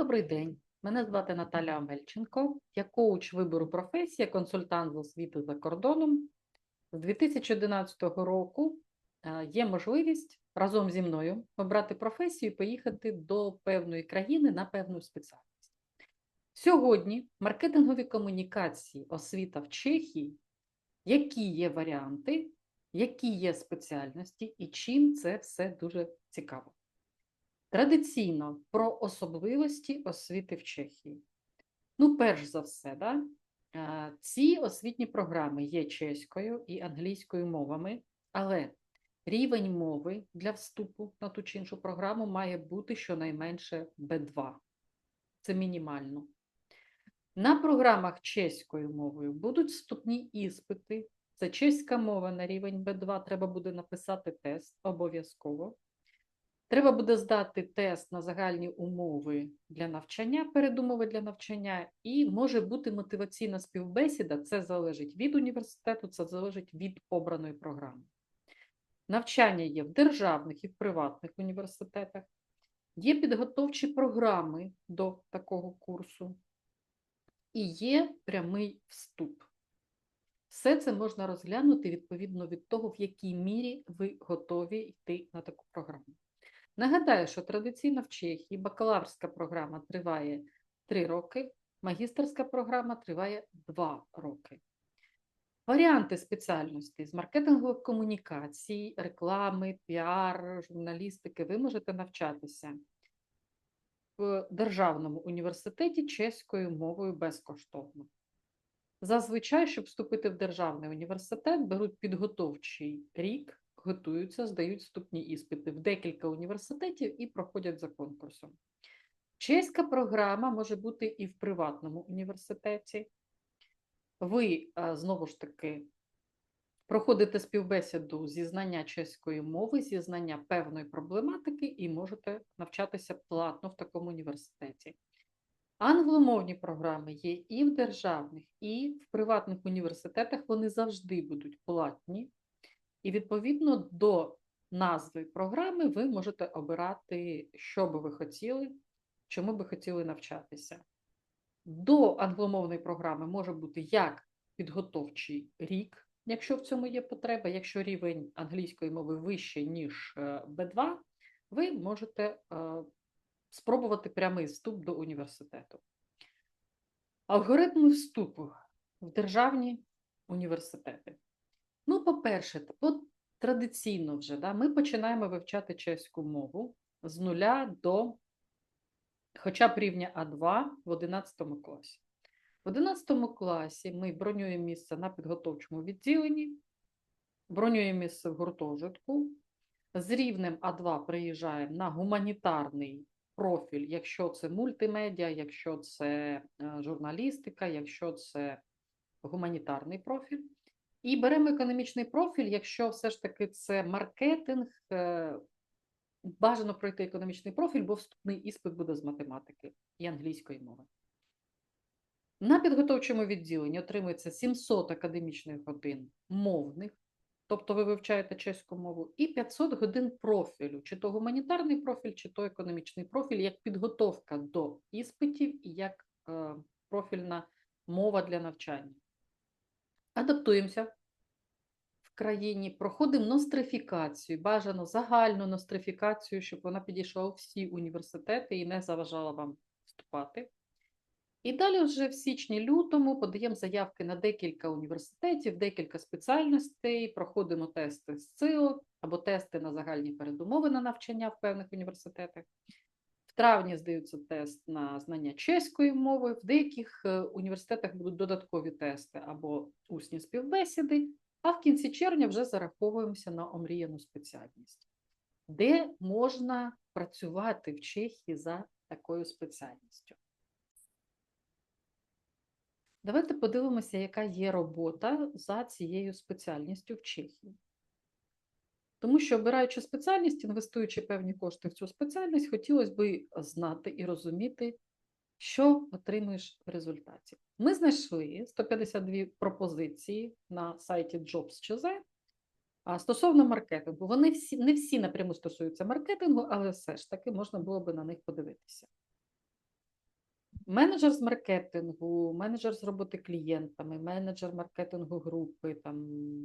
Добрий день. Мене звати Наталя Амельченко. Я коуч вибору професії, консультант з освіти за кордоном. З 2011 року е, є можливість разом зі мною обрати професію і поїхати до певної країни на певну спеціальність. Сьогодні маркетингові комунікації, освіта в Чехії, які є варіанти, які є спеціальності і чим це все дуже цікаво. Традиційно про особливості освіти в Чехії. Ну, перш за все, да, е, ці освітні програми є чеською і англійською мовами, але рівень мови для вступу на ту чи іншу програму має бути щонайменше B2. Це мінімально. На програмах чеською мовою будуть вступні іспити. Це чеська мова на рівень B2, треба буде написати тест обов'язково. Треба буде здати тест на загальні умови для навчання, передумови для навчання, і може бути мотиваційна співбесіда. Це залежить від університету, це залежить від обраної програми. Навчання є в державних і в приватних університетах. Є підготовчі програми до такого курсу, і є прямий вступ. Все це можна розглянути відповідно від того, в якій мірі ви готові йти на таку програму. Нагадаю, що традиційно в Чехії бакалаврська програма триває 3 роки, магістерська програма триває 2 роки. Варіанти спеціальностей з маркетингових комунікацій, реклами, піар, журналістики ви можете навчатися в Державному університеті чеською мовою безкоштовно. Зазвичай, щоб вступити в державний університет, беруть підготовчий рік готуються, здають вступні іспити в декілька університетів і проходять за конкурсом. Чеська програма може бути і в приватному університеті. Ви, знову ж таки, проходите співбесіду зі знання чеської мови, зі знання певної проблематики і можете навчатися платно в такому університеті. Англомовні програми є і в державних, і в приватних університетах. Вони завжди будуть платні. І відповідно до назви програми ви можете обирати, що би ви хотіли, чому би хотіли навчатися. До англомовної програми може бути як підготовчий рік, якщо в цьому є потреба. Якщо рівень англійської мови вищий, ніж B2, е, ви можете е, спробувати прямий вступ до університету. Алгоритми вступу в державні університети. Ну, по-перше, от традиційно вже да, ми починаємо вивчати чеську мову з нуля до хоча б рівня А2 в 11 класі. В 11 класі ми бронюємо місце на підготовчому відділенні, бронюємо місце в гуртожитку. З рівнем А2 приїжджаємо на гуманітарний профіль, якщо це мультимедіа, якщо це е, журналістика, якщо це гуманітарний профіль. І беремо економічний профіль, якщо все ж таки це маркетинг, е, бажано пройти економічний профіль, бо вступний іспит буде з математики і англійської мови. На підготовчому відділенні отримується 700 академічних годин мовних, тобто ви вивчаєте чеську мову, і 500 годин профілю, чи то гуманітарний профіль, чи то економічний профіль, як підготовка до іспитів і як е, профільна мова для навчання адаптуємося в країні, проходимо нострифікацію, бажано загальну нострифікацію, щоб вона підійшла у всі університети і не заважала вам вступати. І далі вже в січні-лютому подаємо заявки на декілька університетів, декілька спеціальностей, проходимо тести з ЦИО або тести на загальні передумови на навчання в певних університетах. Травні здаються тест на знання чеської мови, в деяких е, університетах будуть додаткові тести або усні співбесіди, а в кінці червня вже зараховуємося на омріяну спеціальність, де можна працювати в Чехії за такою спеціальністю. Давайте подивимося, яка є робота за цією спеціальністю в Чехії. Тому що, обираючи спеціальність, інвестуючи певні кошти в цю спеціальність, хотілося б знати і розуміти, що отримуєш в результаті. Ми знайшли 152 пропозиції на сайті Jobs.cz, а стосовно маркетингу, вони всі не всі напряму стосуються маркетингу, але все ж таки можна було би на них подивитися. менеджер з маркетингу, менеджер з роботи клієнтами, менеджер маркетингу групи, там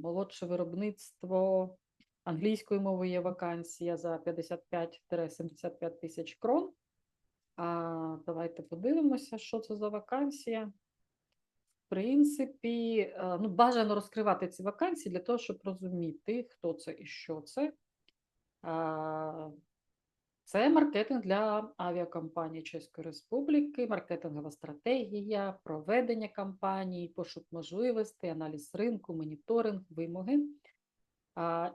молодше виробництво англійської мови є вакансія за 55-75 тисяч крон. А, давайте подивимося, що це за вакансія. В принципі, е, ну, бажано розкривати ці вакансії для того, щоб розуміти, хто це і що це. Це маркетинг для авіакомпанії Чеської Республіки, маркетингова стратегія, проведення кампаній, пошук можливостей, аналіз ринку, моніторинг, вимоги.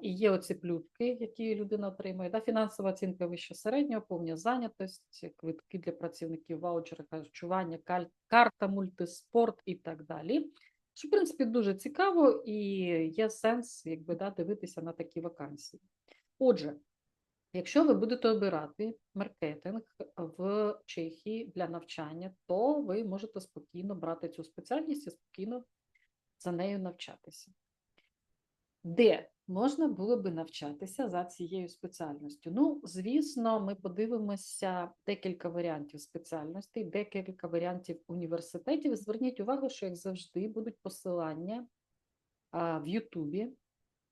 І є оці плюшки, які людина отримує. Да? Фінансова оцінка вище середнього, повна зайнятість, квитки для працівників, ваучери, харчування, карта, мультиспорт і так далі. Що, в принципі, дуже цікаво і є сенс якби, да, дивитися на такі вакансії. Отже, якщо ви будете обирати маркетинг в Чехії для навчання, то ви можете спокійно брати цю спеціальність і спокійно за нею навчатися. Де можна було би навчатися за цією спеціальністю? Ну, звісно, ми подивимося декілька варіантів спеціальностей, декілька варіантів університетів. Зверніть увагу, що, як завжди, будуть посилання в Ютубі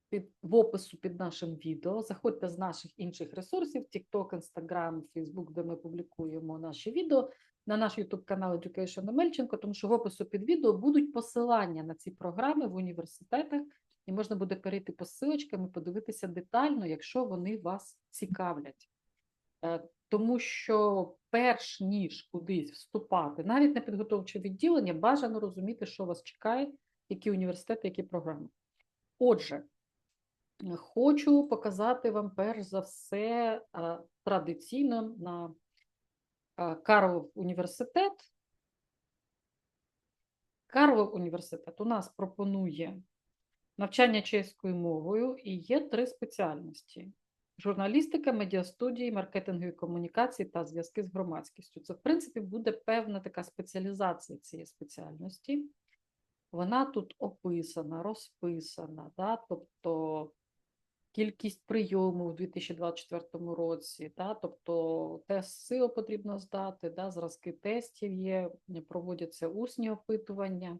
під, в опису під нашим відео. Заходьте з наших інших ресурсів: TikTok, Instagram, Facebook, де ми публікуємо наші відео. На наш YouTube канал Education Мельченко, тому що в опису під відео будуть посилання на ці програми в університетах, і можна буде перейти по ссылочкам подивитися детально, якщо вони вас цікавлять. Е, Тому що перш ніж кудись вступати, навіть на підготовче відділення, бажано розуміти, що вас чекає, які університети, які програми. Отже, хочу показати вам перш за все е, традиційно на е, Карлов університет. Карлов університет у нас пропонує навчання чеською мовою і є три спеціальності: журналістика, медіастудії, маркетингові комунікації та зв'язки з громадськістю. Це, в принципі, буде певна така спеціалізація цієї спеціальності. Вона тут описана, розписана, да? тобто кількість прийому у 2024 році, да? тобто тест сил потрібно здати, да? зразки тестів є, проводяться усні опитування.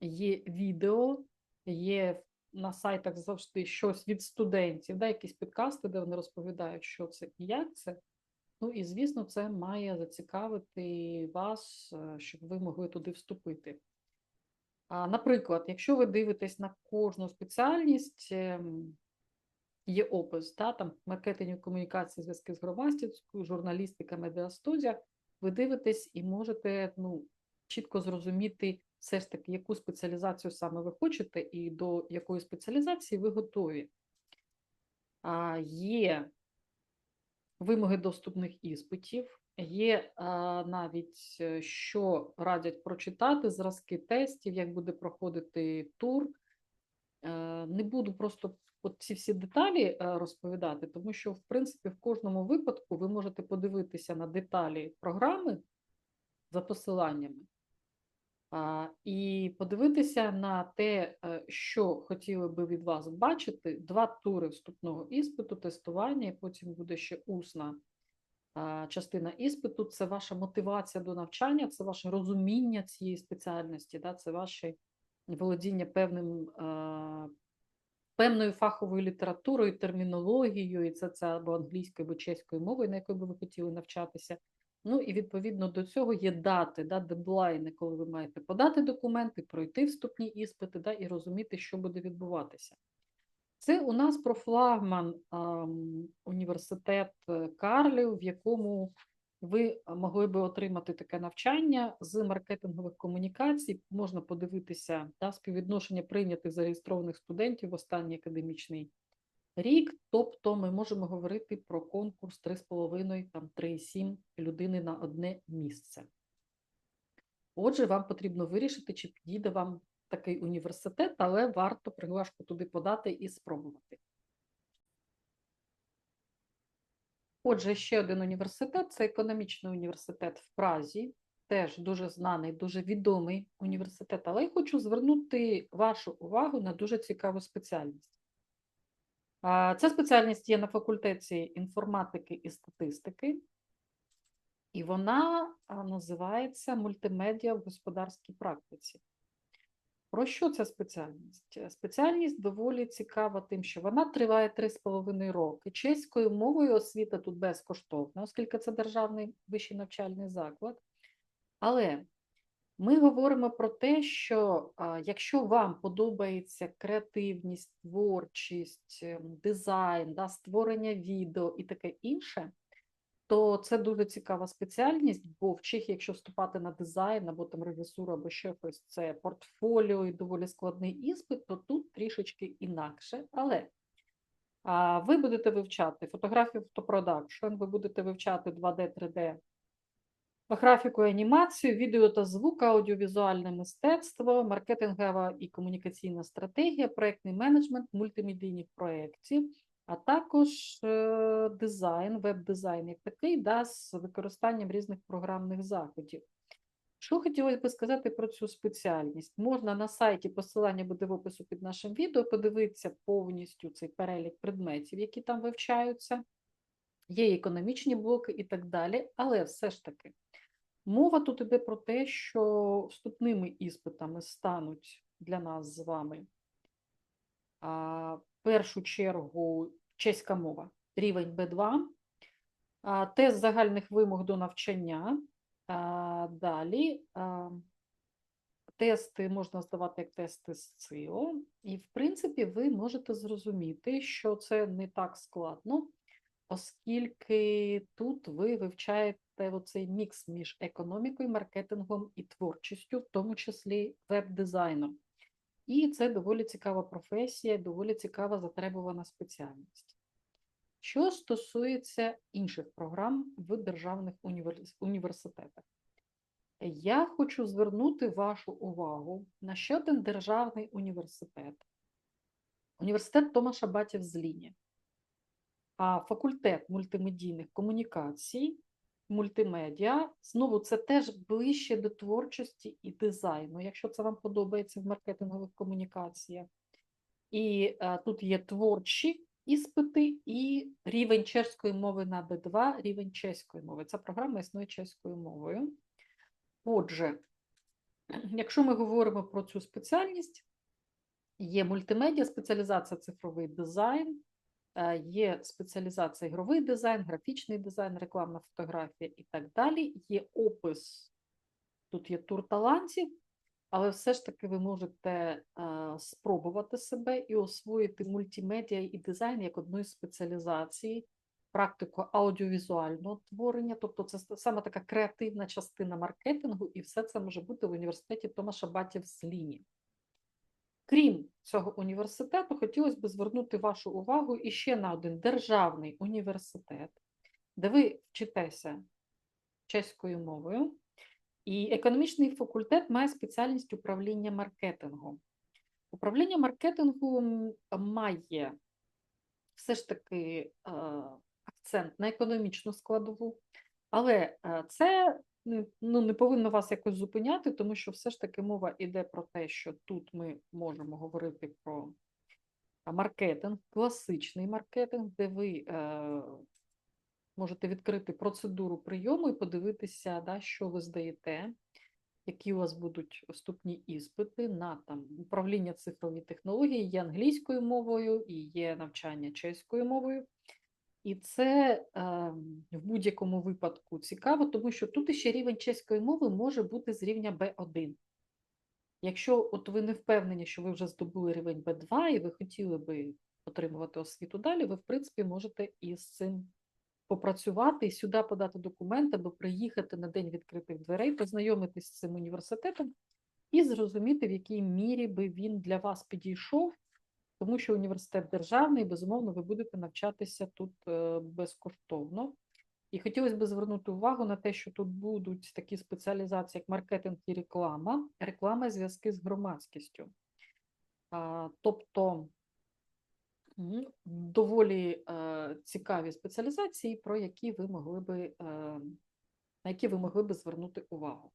Є відео, є на сайтах завжди щось від студентів, да, якісь підкасти, де вони розповідають, що це і як це. Ну і звісно, це має зацікавити вас, е, щоб ви могли туди вступити. Наприклад, якщо ви дивитесь на кожну спеціальність, ем, є опис, да, там маркетинг, комунікації, зв'язки з громадськістю, журналістика, медіастудія, ви дивитесь і можете ну, чітко зрозуміти все ж таки, яку спеціалізацію саме ви хочете, і до якої спеціалізації ви готові. А, Є вимоги доступних іспитів, є а, навіть е, що радять прочитати, зразки тестів, як буде проходити тур. Е, Не буду просто от ці всі деталі е, розповідати, тому що, в принципі, в кожному випадку ви можете подивитися на деталі програми за посиланнями. І подивитися на те, е, що хотіли би від вас бачити, два тури вступного іспиту, тестування, і потім буде ще усна частина іспиту. Це ваша мотивація до навчання, це ваше розуміння цієї спеціальності, да, це ваше володіння певним, певною фаховою літературою, термінологією, і це, це або англійською, або чеською мовою, на якої би ви хотіли навчатися. Ну і відповідно до цього є дати, да, дедлайни, коли ви маєте подати документи, пройти вступні іспити да, і розуміти, що буде відбуватися. Це у нас про флагман ем, університет е, Карлів, в якому ви могли би отримати таке навчання з маркетингових комунікацій. Можна подивитися да, співвідношення прийнятих зареєстрованих студентів в останній академічний рік, тобто ми можемо говорити про конкурс 3,5, там 3,7 людини на одне місце. Отже, вам потрібно вирішити, чи підійде вам такий університет, але варто приглашку туди подати і спробувати. Отже, ще один університет це економічний університет в Празі, теж дуже знаний, дуже відомий університет, але я хочу звернути вашу увагу на дуже цікаву спеціальність. Ця спеціальність є на факультеті інформатики і статистики. і вона називається мультимедіа в господарській практиці. Про що ця спеціальність? Спеціальність доволі цікава тим, що вона триває 3,5 роки. Чеською мовою освіта тут безкоштовна, оскільки це державний вищий навчальний заклад. Але ми говоримо про те, що якщо вам подобається креативність, творчість, ем, дизайн, да, створення відео і таке інше, то це дуже цікава спеціальність, бо в Чехії, якщо вступати на дизайн або там режисуру, або ще щось, це портфоліо і доволі складний іспит, то тут трішечки інакше. Але ви будете вивчати фотографію фотопродакшн, ви будете вивчати 2D, 3D графіку і анімацію, відео та звук, аудіовізуальне мистецтво, маркетингова і комунікаційна стратегія, проєктний менеджмент мультимедійних проєктів, а також е, дизайн, веб-дизайн як такий, да, з використанням різних програмних заходів. Що хотілося би сказати про цю спеціальність? Можна на сайті, посилання буде в опису під нашим відео, подивитися повністю цей перелік предметів, які там вивчаються. Є економічні блоки і так далі, але все ж таки мова тут іде про те, що вступними іспитами стануть для нас з вами а, в першу чергу чеська мова, рівень Б2, а, тест загальних вимог до навчання. А, далі а, тести можна здавати як тести з ЦИО, і, в принципі, ви можете зрозуміти, що це не так складно, оскільки тут ви вивчаєте оцей мікс між економікою, маркетингом і творчістю, в тому числі веб-дизайном. І це доволі цікава професія, доволі цікава затребувана спеціальність. Що стосується інших програм в державних універс- університетах, я хочу звернути вашу увагу на ще один державний університет. Університет Томаша Батів Зліні. А факультет мультимедійних комунікацій, мультимедіа, знову це теж ближче до творчості і дизайну, якщо це вам подобається в маркетингових комунікаціях. І е, тут є творчі іспити і рівень чеської мови на Б2, рівень чеської мови. Ця програма існує чеською мовою. Отже, якщо ми говоримо про цю спеціальність, є мультимедіа, спеціалізація цифровий дизайн, є спеціалізація ігровий дизайн, графічний дизайн, рекламна фотографія і так далі. Є опис, тут є тур талантів, але все ж таки ви можете е, спробувати себе і освоїти мультимедіа і дизайн як одну із спеціалізацій, практику аудіовізуального творення, тобто це саме така креативна частина маркетингу, і все це може бути в університеті Томаша Батів Сліні. Крім цього університету, хотілося б звернути вашу увагу іще на один державний університет, де ви вчитеся чеською мовою, і економічний факультет має спеціальність управління маркетингом. Управління маркетингу має все ж таки е, акцент на економічну складову, але е, це ну, не повинно вас якось зупиняти, тому що все ж таки мова йде про те, що тут ми можемо говорити про маркетинг, класичний маркетинг, де ви е, можете відкрити процедуру прийому і подивитися, да, що ви здаєте, які у вас будуть вступні іспити на там управління цифрові технології, є англійською мовою і є навчання чеською мовою. І це е, в будь-якому випадку цікаво, тому що тут ще рівень чеської мови може бути з рівня B1. Якщо от ви не впевнені, що ви вже здобули рівень B2 і ви хотіли би отримувати освіту далі, ви, в принципі, можете із цим попрацювати і сюди подати документи, або приїхати на день відкритих дверей, познайомитись з цим університетом і зрозуміти, в якій мірі би він для вас підійшов, тому що університет державний, безумовно, ви будете навчатися тут е, безкоштовно. І хотілося б звернути увагу на те, що тут будуть такі спеціалізації, як маркетинг і реклама, реклама зв'язки з громадськістю. Тобто доволі е, цікаві спеціалізації, про які ви могли би, е, на які ви могли би звернути увагу.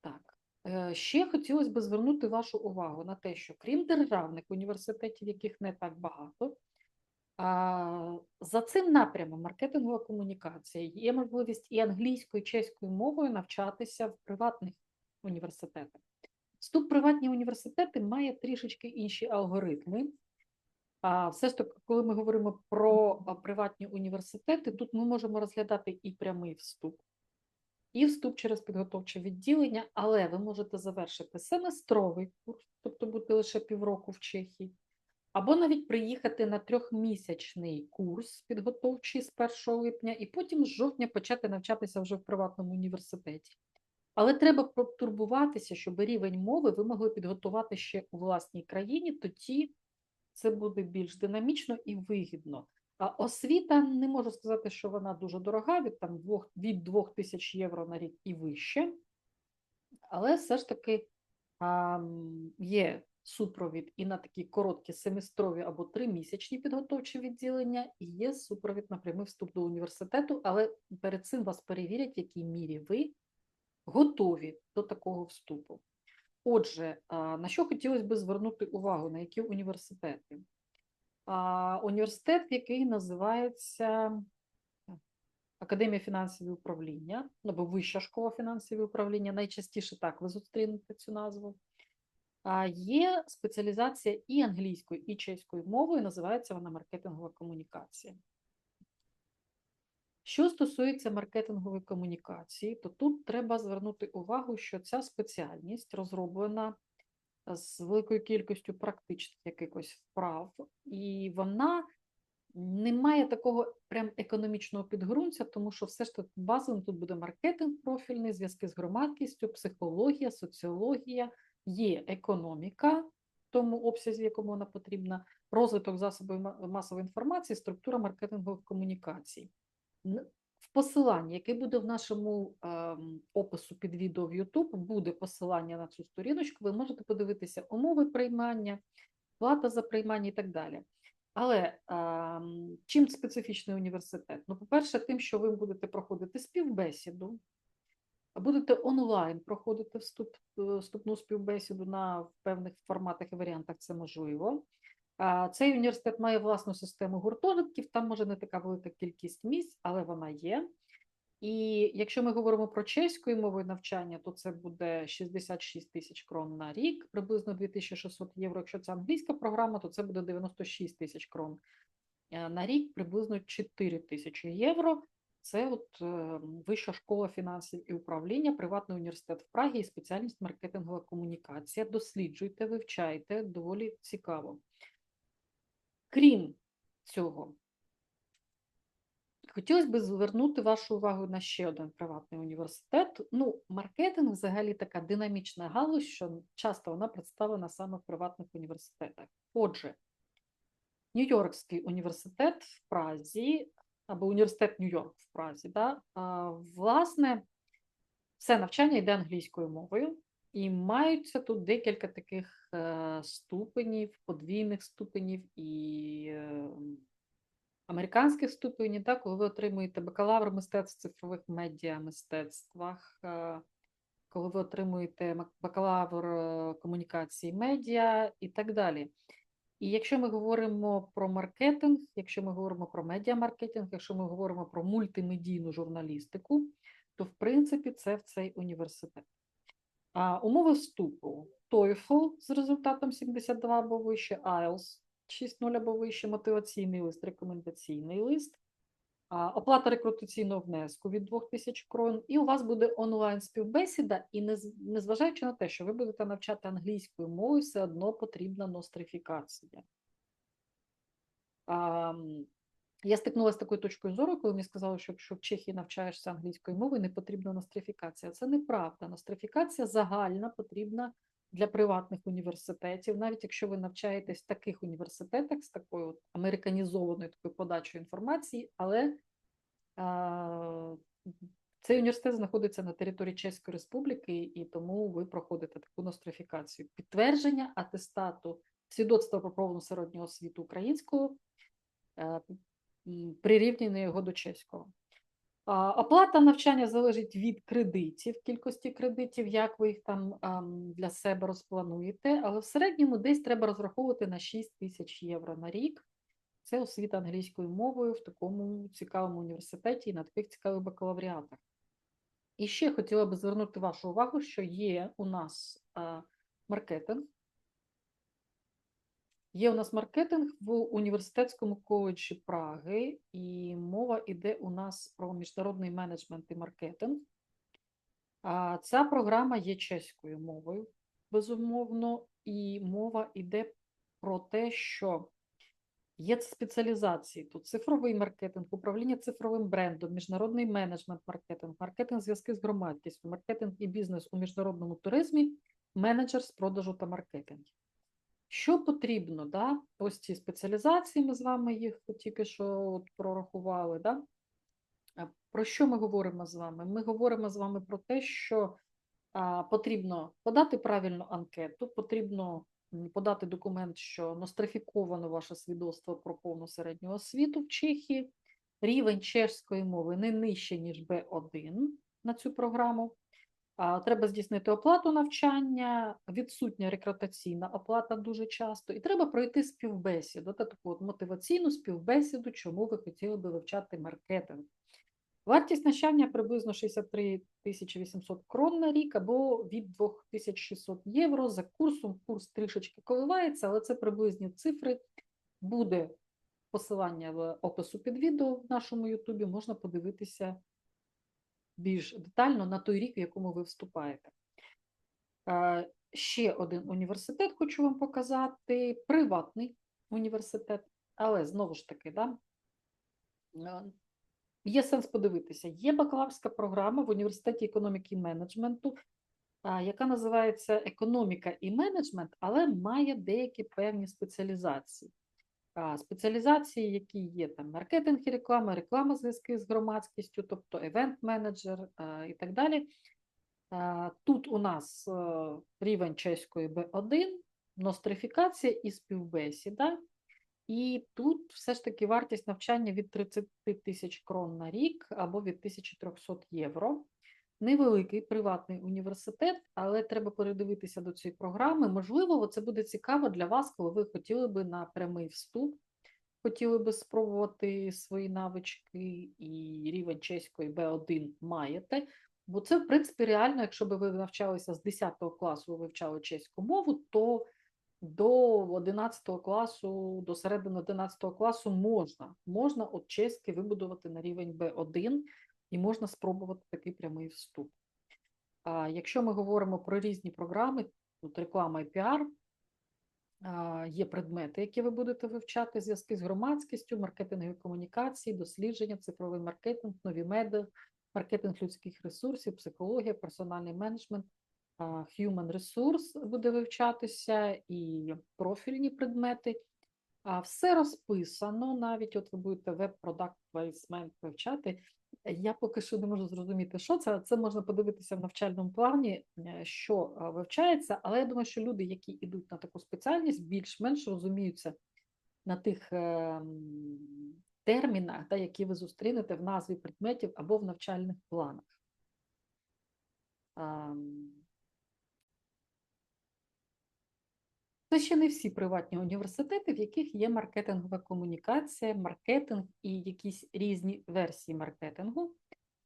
Так. Е, Ще хотілося б звернути вашу увагу на те, що крім державних університетів, яких не так багато, За цим напрямом маркетингова комунікація є можливість і англійською, і чеською мовою навчатися в приватних університетах. Вступ в приватні університети має трішечки інші алгоритми. А все ж таки, коли ми говоримо про приватні університети, тут ми можемо розглядати і прямий вступ, і вступ через підготовче відділення, але ви можете завершити семестровий курс, тобто бути лише півроку в Чехії, або навіть приїхати на трьохмісячний курс підготовчий з 1 липня, і потім з жовтня почати навчатися вже в приватному університеті. Але треба потурбуватися, щоб рівень мови ви могли підготувати ще у власній країні, тоді це буде більш динамічно і вигідно. Освіта не можу сказати, що вона дуже дорога, від там 2, від 2 тисяч євро на рік і вище, але все ж таки а, є супровід і на такі короткі семестрові або тримісячні підготовчі відділення, і є супровід на прямий вступ до університету, але перед цим вас перевірять, в якій мірі ви готові до такого вступу. Отже, на що хотілося б звернути увагу, на які університети? Університет, який називається Академія фінансового управління, або Вища школа фінансового управління, найчастіше так ви зустрінете цю назву. Є спеціалізація і англійською, і чеською мовою, називається вона маркетингова комунікація. Що стосується маркетингової комунікації, то тут треба звернути увагу, що ця спеціальність розроблена з великою кількістю практичних якихось вправ, і вона не має такого прям економічного підґрунтя, тому що все ж тут базовим тут буде маркетинг профільний, зв'язки з громадськістю, психологія, соціологія, є економіка в тому обсязі, якому вона потрібна, розвиток засобів масової інформації, структура маркетингових комунікацій. В посиланні, яке буде в нашому е, опису під відео в YouTube, буде посилання на цю сторіночку, ви можете подивитися умови приймання, плата за приймання і так далі. Але е, чим специфічний університет? Ну, по-перше, тим, що ви будете проходити співбесіду, будете онлайн проходити вступ, е, вступну співбесіду на певних форматах і варіантах, це можливо. Цей університет має власну систему гуртожитків, там може не така велика кількість місць, але вона є. І якщо ми говоримо про чеською мовою навчання, то це буде 66 тисяч крон на рік, приблизно 2600 євро. Якщо це англійська програма, то це буде 96 тисяч крон е, на рік, приблизно 4 тисячі євро. Це от е, Вища школа фінансів і управління, приватний університет в Прагі і спеціальність маркетингова комунікація. Досліджуйте, вивчайте, доволі цікаво. Крім цього, хотілося б звернути вашу увагу на ще один приватний університет. Ну, маркетинг взагалі така динамічна галузь, що часто вона представлена саме в приватних університетах. Отже, Нью-Йоркський університет в Празі, або університет Нью-Йорк в Празі, да, власне, все навчання йде англійською мовою. І маються тут декілька таких е, ступенів, подвійних ступенів і е, американських ступенів, так, коли ви отримуєте бакалавр мистецтв цифрових медіа мистецтвах, е, коли ви отримуєте бакалавр комунікації медіа і так далі. І якщо ми говоримо про маркетинг, якщо ми говоримо про медіамаркетинг, якщо ми говоримо про мультимедійну журналістику, то в принципі це в цей університет. А, Умови вступу: TOEFL з результатом 72 або вище, IELTS 6.0 або вище, мотиваційний лист, рекомендаційний лист, а, оплата рекрутаційного внеску від 2000 крон, і у вас буде онлайн співбесіда, і незважаючи на те, що ви будете навчати англійською мовою, все одно потрібна нострифікація. Я стикнулася з такою точкою зору, коли мені сказали, що якщо в Чехії навчаєшся англійською мовою, не потрібна нострифікація. Це неправда. Нострифікація загальна потрібна для приватних університетів, навіть якщо ви навчаєтесь в таких університетах з такою от американізованою такою подачою інформації, але а, цей університет знаходиться на території Чеської Республіки, і тому ви проходите таку нострифікацію. Підтвердження атестату свідоцтва про повну середнього освіту українського е, прирівняний його до чеського. Оплата навчання залежить від кредитів, кількості кредитів, як ви їх там для себе розплануєте, але в середньому десь треба розраховувати на 6 тисяч євро на рік. Це освіта англійською мовою в такому цікавому університеті і на таких цікавих бакалавріатах. І ще хотіла би звернути вашу увагу, що є у нас маркетинг. Є у нас маркетинг в університетському коледжі Праги, і мова йде у нас про міжнародний менеджмент і маркетинг. А ця програма є чеською мовою, безумовно, і мова йде про те, що є спеціалізації тут: цифровий маркетинг, управління цифровим брендом, міжнародний менеджмент маркетинг, маркетинг зв'язки з громадськістю, маркетинг і бізнес у міжнародному туризмі, менеджер з продажу та маркетингу. Що потрібно, да? ось ці спеціалізації, ми з вами їх тільки що от прорахували. Да? Про що ми говоримо з вами? Ми говоримо з вами про те, що а, потрібно подати правильну анкету, потрібно подати документ, що нострифіковано ваше свідоцтво про повну середню освіту в Чехії, рівень чешської мови не нижче, ніж B1 на цю програму. Треба здійснити оплату навчання, відсутня рекрутаційна оплата дуже часто, і треба пройти співбесіду, та таку от мотиваційну співбесіду, чому ви хотіли би вивчати маркетинг. Вартість навчання приблизно 63 800 крон на рік або від 2600 євро. За курсом курс трішечки коливається, але це приблизні цифри. Буде посилання в опису під відео в нашому Ютубі, можна подивитися більш детально на той рік, в якому ви вступаєте. Е, Ще один університет хочу вам показати, приватний університет, але знову ж таки, да, е, є сенс подивитися. Є бакалаврська програма в університеті економіки і менеджменту, яка називається економіка і менеджмент, але має деякі певні спеціалізації. Спеціалізації, які є там маркетинг і реклама, реклама зв'язки з громадськістю, тобто евент-менеджер і так далі. Тут у нас е, рівень чеської B1, нострифікація і співбесіда. І тут все ж таки вартість навчання від 30 тисяч крон на рік або від 1300 євро. Невеликий приватний університет, але треба передивитися до цієї програми. Можливо, це буде цікаво для вас, коли ви хотіли би на прямий вступ, хотіли би спробувати свої навички і рівень чеської B1 маєте. Бо це, в принципі, реально, якщо б ви навчалися з 10 класу, ви вивчали чеську мову, то до 11 класу, до середини 11 класу можна, можна от чеськи вибудувати на рівень B1 і можна спробувати такий прямий вступ. А якщо ми говоримо про різні програми, тут реклама і піар, є предмети, які ви будете вивчати, зв'язки з громадськістю, маркетингові комунікації, дослідження, цифровий маркетинг, нові медіа, маркетинг людських ресурсів, психологія, персональний менеджмент, human resource буде вивчатися і профільні предмети. А все розписано, навіть от ви будете веб-продакт плейсмент вивчати. Я поки що не можу зрозуміти, що це. Це можна подивитися в навчальному плані, е, що е, вивчається, але я думаю, що люди, які йдуть на таку спеціальність, більш-менш розуміються на тих е, термінах, та, які ви зустрінете в назві предметів або в навчальних планах. Це ще не всі приватні університети, в яких є маркетингова комунікація, маркетинг і якісь різні версії маркетингу.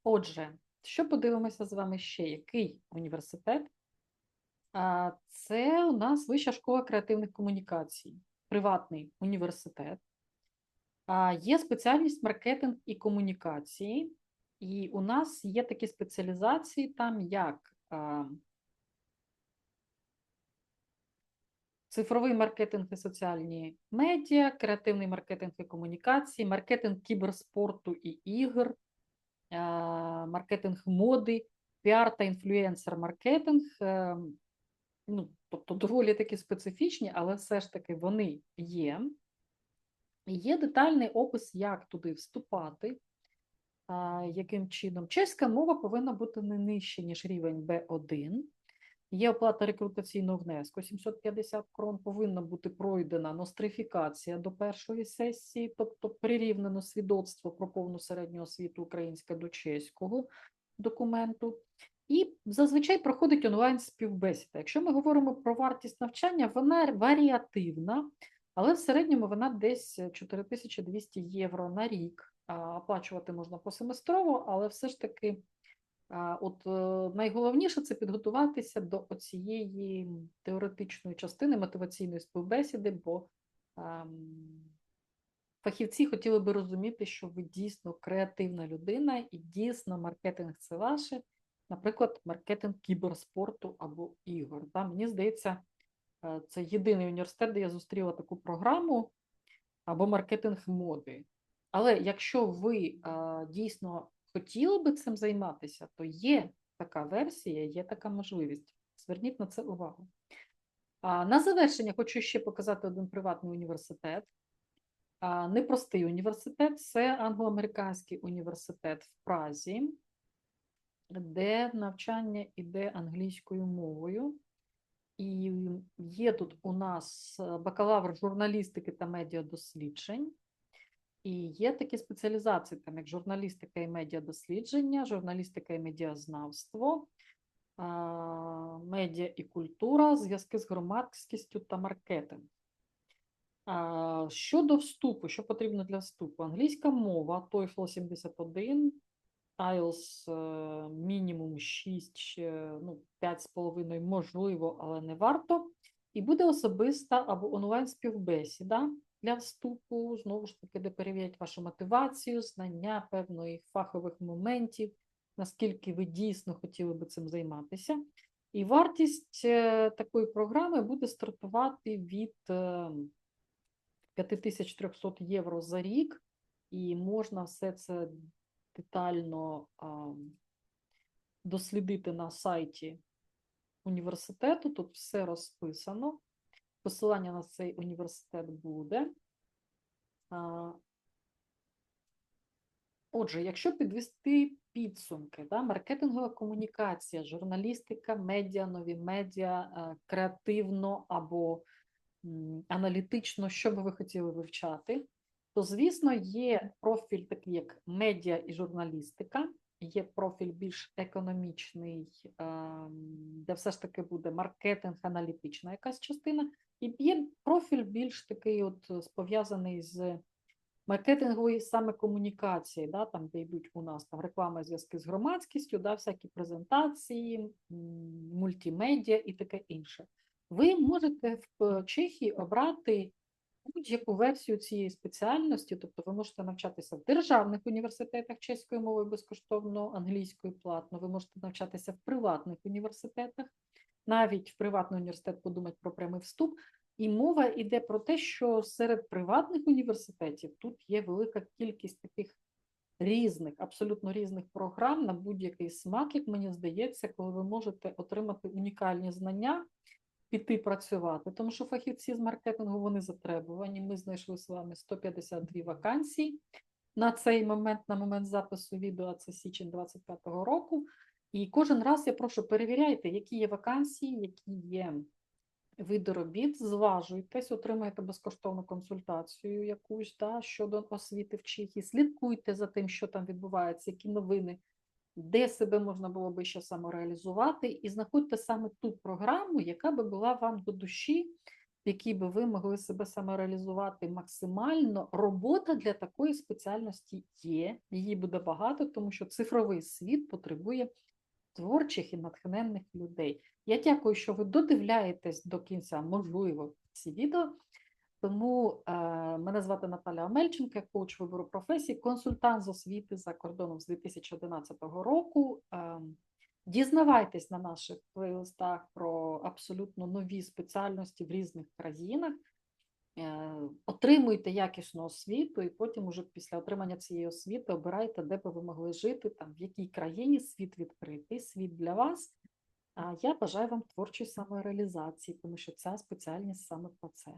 Отже, що подивимося з вами ще? Який університет? Це у нас Вища школа креативних комунікацій, приватний університет. Є спеціальність маркетинг і комунікації, і у нас є такі спеціалізації, там як цифровий маркетинг і соціальні медіа, креативний маркетинг і комунікації, маркетинг кіберспорту і ігор, маркетинг моди, піар та інфлюенсер маркетинг. е, Ну, тобто доволі таки специфічні, але все ж таки вони є. Є детальний опис, як туди вступати, яким чином. Чеська мова повинна бути не нижче, ніж рівень B1. Є оплата рекрутаційного внеску 750 крон, повинна бути пройдена нострифікація до першої сесії, тобто прирівнено свідоцтво про повну середню освіту українська до чеського документу. І зазвичай проходить онлайн співбесіда. Якщо ми говоримо про вартість навчання, вона варіативна. Але в середньому вона десь 4200 євро на рік. Оплачувати можна посеместрово, але все ж таки, от е, найголовніше це підготуватися до цієї теоретичної частини мотиваційної співбесіди, бо ем, фахівці хотіли би розуміти, що ви дійсно креативна людина і дійсно маркетинг це ваше, наприклад, маркетинг кіберспорту або ігор. Мені здається, е, це єдиний університет, де я зустріла таку програму або маркетинг моди. Але якщо ви е, дійсно хотіли би цим займатися, то є така версія, є така можливість. Зверніть на це увагу. А, На завершення хочу ще показати один приватний університет. А, Непростий університет це англоамериканський університет в Празі, де навчання йде англійською мовою. І є тут у нас бакалавр журналістики та медіадосліджень. І є такі спеціалізації, там як журналістика і медіадослідження, журналістика і медіазнавство, медіа і культура, зв'язки з громадськістю та маркетинг. Щодо вступу, що потрібно для вступу? Англійська мова, TOEFL 71, IELTS е, мінімум 6, ну, 5,5 можливо, але не варто. І буде особиста або онлайн співбесіда для вступу, знову ж таки, де перевірять вашу мотивацію, знання певних фахових моментів, наскільки ви дійсно хотіли би цим займатися. І вартість е, такої програми буде стартувати від 5300 е, євро за рік, і можна все це детально дослідити на сайті університету. Тут все розписано. Посилання на цей університет буде. Отже, якщо підвести підсумки, да, маркетингова комунікація, журналістика, медіа, нові медіа, е, креативно або аналітично, що би ви хотіли вивчати, то, звісно, є профіль такий, як медіа і журналістика, є профіль більш економічний, ем, де все ж таки буде маркетинг, аналітична якась частина, і є профіль більш такий, от пов'язаний з маркетингової саме комунікації, да, там, де йдуть у нас там реклама зв'язки з громадськістю, да, всякі презентації, мультимедіа і таке інше. Ви можете в Чехії обрати будь-яку версію цієї спеціальності, тобто ви можете навчатися в державних університетах чеською мовою безкоштовно, англійською платно, ви можете навчатися в приватних університетах, навіть в приватний університет подумати про прямий вступ. І мова йде про те, що серед приватних університетів тут є велика кількість таких різних, абсолютно різних програм на будь-який смак, як мені здається, коли ви можете отримати унікальні знання піти працювати, тому що фахівці з маркетингу вони затребувані. Ми знайшли з вами 152 вакансії на цей момент, на момент запису відео, це січень 25-го року. І кожен раз я прошу перевіряйте, які є вакансії, які є види робіт, зважуйтесь, отримаєте безкоштовну консультацію якусь да, щодо освіти в Чехії, слідкуйте за тим, що там відбувається, які новини де себе можна було би ще самореалізувати, і знаходьте саме ту програму, яка би була вам до душі, в якій би ви могли себе самореалізувати максимально. Робота для такої спеціальності є, її буде багато, тому що цифровий світ потребує творчих і натхненних людей. Я дякую, що ви додивляєтесь до кінця, можливо, ці відео. Тому е, мене звати Наталя Омельченко, коуч вибору професії, консультант з освіти за кордоном з 2011 року. Е, Дізнавайтесь на наших плейлистах про абсолютно нові спеціальності в різних країнах, е, отримуйте якісну освіту, і потім, уже після отримання цієї освіти, обирайте, де би ви могли жити, там в якій країні світ відкритий, світ для вас. А я бажаю вам творчої самореалізації, тому що ця спеціальність саме про це.